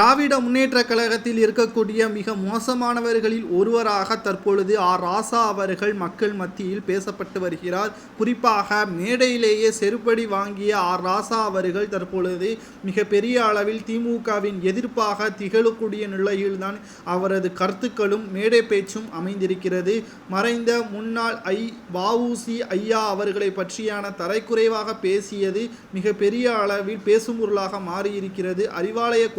திராவிட முன்னேற்ற கழகத்தில் இருக்கக்கூடிய மிக மோசமானவர்களில் ஒருவராக தற்பொழுது ஆர். ராசா அவர்கள் மக்கள் மத்தியில் பேசப்பட்டு வருகிறார். குறிப்பாக மேடையிலேயே செருப்படி வாங்கிய ஆர். ராசா அவர்கள் தற்பொழுது மிக பெரிய அளவில் திமுகவின் எதிர்ப்பாக திகழக்கூடிய நிலையில்தான் அவரது கருத்துக்களும் மேடை பேச்சும் அமைந்திருக்கிறது. மறைந்த முன்னாள் ஐ. வவுசி ஐயா அவர்களை பற்றியான தரைக்குறைவாக பேசியது மிக பெரிய அளவில் பேசும் பொருளாக மாறியிருக்கிறது. அறிவாலய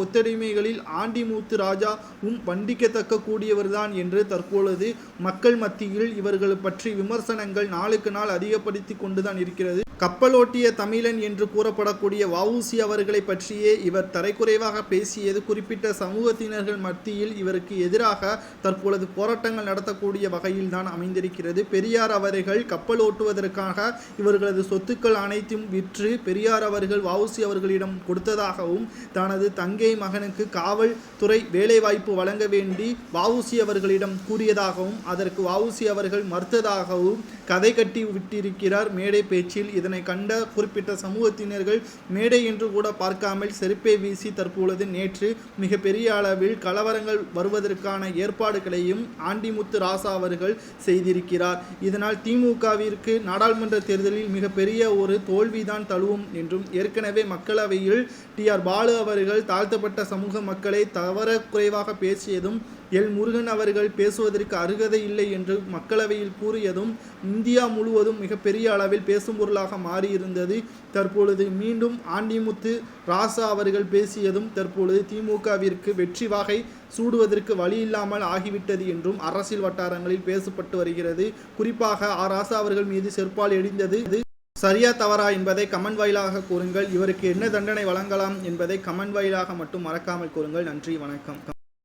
கொத்தடிமைகளில் ஆண்டிமூத்து ராஜாவும் வண்டிக்கத்தக்க கூடியவர்தான் என்று தற்பொழுது மக்கள் மத்தியில் இவர்கள் பற்றி விமர்சனங்கள் நாளுக்கு நாள் அதிகப்படுத்தி கொண்டுதான் இருக்கிறது. கப்பலோட்டிய தமிழன் என்று கூறப்படக்கூடிய வவுசி அவர்களை பற்றியே இவர் தரைக்குறைவாக பேசியது குறிப்பிட்ட சமூகத்தினர்கள் மத்தியில் இவருக்கு எதிராக தற்பொழுது போராட்டங்கள் நடத்தக்கூடிய வகையில் தான் அமைந்திருக்கிறது. பெரியார் அவர்கள் கப்பல் ஓட்டுவதற்காக இவர்களது சொத்துக்கள் அனைத்தும் விற்று பெரியார் அவர்கள் வவுசி அவர்களிடம் கொடுத்ததாகவும் தனது தங்கை மகனுக்கு காவல்துறை வேலைவாய்ப்பு வழங்க வேண்டி வவுசி அவர்களிடம் கூறியதாகவும் அதற்கு வவுசி அவர்கள் மறுத்ததாகவும் கதை கட்டி விட்டிருக்கிறார் மேடை பேச்சில். இதனை கண்ட குறிப்பிட்ட சமூகத்தினர்கள் மேடை என்று கூட பார்க்காமல் செருப்பை வீசி தற்பொழுது நேற்று மிக பெரிய அளவில் கலவரங்கள் வருவதற்கான ஏற்பாடுகளையும் ஆண்டிமுத்து ராசா அவர்கள் செய்திருக்கிறார். இதனால் திமுகவிற்கு நாடாளுமன்ற தேர்தலில் மிகப்பெரிய ஒரு தோல்விதான் தழுவும் என்றும் ஏற்கனவே மக்களவையில் டி ஆர் பாலு அவர்கள் தாழ்த்தப்பட்ட சமூக மக்களை தவற குறைவாக பேசியதும் எல் முருகன் அவர்கள் பேசுவதற்கு அருகதை இல்லை என்று மக்களவையில் கூறியதும் இந்தியா முழுவதும் மிகப்பெரிய அளவில் பேசும் பொருளாக மாறியிருந்தது. தற்பொழுது மீண்டும் ஆண்டிமுத்து ராசா அவர்கள் பேசியதும் தற்பொழுது திமுகவிற்கு வெற்றி வாகை சூடுவதற்கு வழி இல்லாமல் ஆகிவிட்டது என்றும் அரசியல் வட்டாரங்களில் பேசப்பட்டு வருகிறது. குறிப்பாக ஆ. ராசா அவர்கள் மீது செருப்பால் எடிந்தது இது சரியா தவறா என்பதை கமெண்ட் வாயிலாக கூறுங்கள். இவருக்கு என்ன தண்டனை வழங்கலாம் என்பதை கமெண்ட் வாயிலாக மட்டும் மறக்காமல் கூறுங்கள். நன்றி வணக்கம்.